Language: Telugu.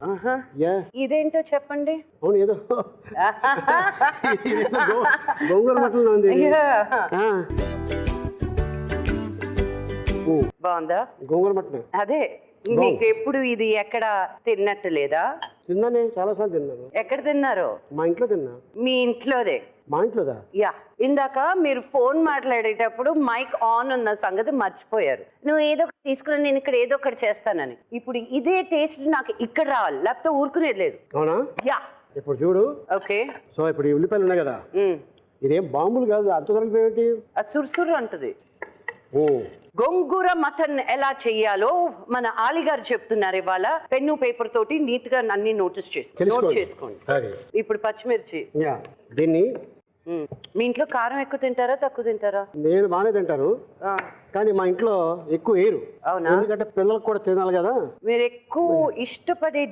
ఆహా. యా. ఇదేంటో చెప్పండి. అవును ఏదో. ఇదేదో గో- గోంగూర ఉంది ఇది. ఆ. బాగుందా? గోంగూర మటన్. అదే. మీకు ఎప్పుడు ఇది ఎక్కడ తిన్నట్టు లేదా? తిన్నానే చాలాసార్లు తిన్నాను. ఎక్కడ తిన్నారు? మా ఇంట్లో తిన్నా. మీ ఇంట్లోదే? మా ఇంట్లోదా? యా. ఇందాక మీరు ఫోన్ మాట్లాడేటప్పుడు మైక్ ఆన్ ఉన్న సంగతి మర్చిపోయారు. నువ్వు ఏదో ఒకటి తీసుకుని నేను ఇక్కడ ఏదో ఒకటి చేస్తానని. ఇప్పుడు ఇదే టేస్ట్ నాకు ఇక్కడ రావాలి. లేకపోతే ఊరుకునేది లేదు. అవునా? యా. ఇప్పుడు చూడు. ఓకే. సో ఇప్పుడు ఈ ఉల్లిపాయలు ఉన్నాయి కదా. ఇదేం బాంబులు కాదు. అంత కలిపి అది అంటది గోంగూర మటన్ ఎలా చెయ్యాలో మన ఆలి గారు చెప్తున్నారు ఇవాళ. పెన్ను పేపర్ తోటి నీట్గా అన్ని నోటీస్ చేసుకోండి నోట్ చేసుకోండి. ఇప్పుడు పచ్చిమిర్చి. దీన్ని. మీ ఇంట్లో కారం ఎక్కువ తింటారా తక్కువ తింటారా? నేను బాగానే తింటాను. కానీ మా ఇంట్లో ఎక్కువ అవునా? ఎందుకంటే పిల్లలకు కూడా తినాలి కదా. మీరు ఎక్కువ ఇష్టపడే